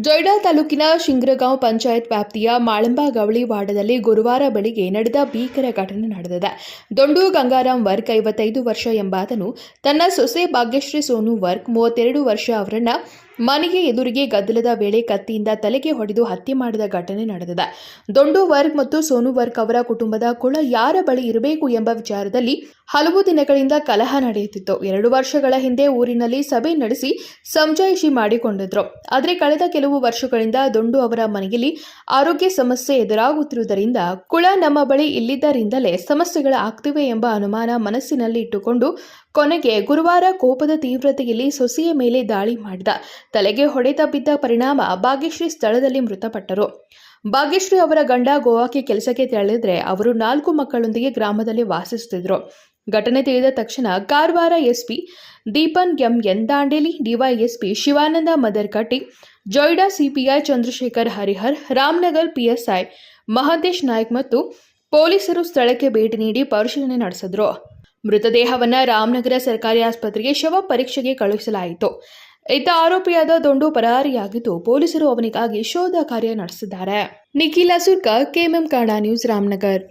ಜೊಯ್ಡಾ ತಾಲೂಕಿನ ಶಿಂಗ್ರಗಾಂವ್ ಪಂಚಾಯತ್ ವ್ಯಾಪ್ತಿಯ ಮಾಳಂಬ ಗವಳಿ ವಾರ್ಡದಲ್ಲಿ ಗುರುವಾರ ಬೆಳಿಗ್ಗೆ ನಡೆದ ಭೀಕರ ಘಟನೆ ನಡೆದಿದೆ. ದೊಂಡು ಗಂಗಾರಾಮ್ ವರ್ಕ್ ಐವತ್ತೈದು ವರ್ಷ ಎಂಬಾತನು, ತನ್ನ ಸೊಸೆ ಭಾಗ್ಯಶ್ರೀ ಸೋನು ವರ್ಕ್ ಮೂವತ್ತೆರಡು ವರ್ಷ ಅವರನ್ನ ಮನೆಗೆ ಎದುರಿಗೆ ಗದ್ದಲದ ವೇಳೆ ಕತ್ತಿಯಿಂದ ತಲೆಗೆ ಹೊಡೆದು ಹತ್ಯೆ ಮಾಡಿದ ಘಟನೆ ನಡೆದಿದೆ. ದೊಂಡು ವರ್ಗ್ ಮತ್ತು ಸೋನು ವರ್ಗ್ ಅವರ ಕುಟುಂಬದ ಕುಳ ಯಾರ ಬಳಿ ಇರಬೇಕು ಎಂಬ ವಿಚಾರದಲ್ಲಿ ಹಲವು ದಿನಗಳಿಂದ ಕಲಹ ನಡೆಯುತ್ತಿತ್ತು. ಎರಡು ವರ್ಷಗಳ ಹಿಂದೆ ಊರಿನಲ್ಲಿ ಸಭೆ ನಡೆಸಿ ಸಮಜಾಯಿಷಿ ಮಾಡಿಕೊಂಡಿದ್ರು. ಆದರೆ ಕಳೆದ ಕೆಲವು ವರ್ಷಗಳಿಂದ ದೊಂಡು ಅವರ ಮನೆಯಲ್ಲಿ ಆರೋಗ್ಯ ಸಮಸ್ಯೆ ಎದುರಾಗುತ್ತಿರುವುದರಿಂದ ಕುಳ ನಮ್ಮ ಬಳಿ ಇಲ್ಲಿದ್ದರಿಂದಲೇ ಸಮಸ್ಯೆಗಳ ಆಗ್ತಿವೆ ಎಂಬ ಅನುಮಾನ ಮನಸ್ಸಿನಲ್ಲಿ ಇಟ್ಟುಕೊಂಡು ಕೊನೆಗೆ ಗುರುವಾರ ಕೋಪದ ತೀವ್ರತೆಯಲ್ಲಿ ಸೊಸೆಯ ಮೇಲೆ ದಾಳಿ ಮಾಡಿದ ತಲೆಗೆ ಹೊಡೆತ ಬಿದ್ದ ಪರಿಣಾಮ ಭಾಗ್ಯಶ್ರೀ ಸ್ಥಳದಲ್ಲಿ ಮೃತಪಟ್ಟರು. ಭಾಗ್ಯಶ್ರೀ ಅವರ ಗಂಡ ಗೋವಾಕ್ಕೆ ಕೆಲಸಕ್ಕೆ ತೆರಳಿದ್ರೆ ಅವರು ನಾಲ್ಕು ಮಕ್ಕಳೊಂದಿಗೆ ಗ್ರಾಮದಲ್ಲಿ ವಾಸಿಸುತ್ತಿದ್ದರು ಘಟನೆ ತಿಳಿದ ತಕ್ಷಣ Karwar SP Deepan MN Dandeli, DYSP Shivanand Madarkatti, Joida CPI Chandrashekhar Harihar, Ramnagar PSI Mahantesh Naik ಮತ್ತು ಪೊಲೀಸರು ಸ್ಥಳಕ್ಕೆ ಭೇಟಿ ನೀಡಿ ಪರಿಶೀಲನೆ ನಡೆಸಿದ್ರು. ಮೃತದೇಹವನ್ನ ರಾಮನಗರ ಸರ್ಕಾರಿ ಆಸ್ಪತ್ರೆಗೆ ಶವ ಪರೀಕ್ಷೆಗೆ ಕಳುಹಿಸಲಾಯಿತು. ಇತ್ತ ಆರೋಪಿಯಾದ ದೊಂಡು ಪರಾರಿಯಾಗಿದ್ದು ಪೊಲೀಸರು ಅವನಿಗಾಗಿ ಶೋಧ ಕಾರ್ಯ ನಡೆಸಿದ್ದಾರೆ. Nikhil Asurka, KMM Kannada news, Ramnagar.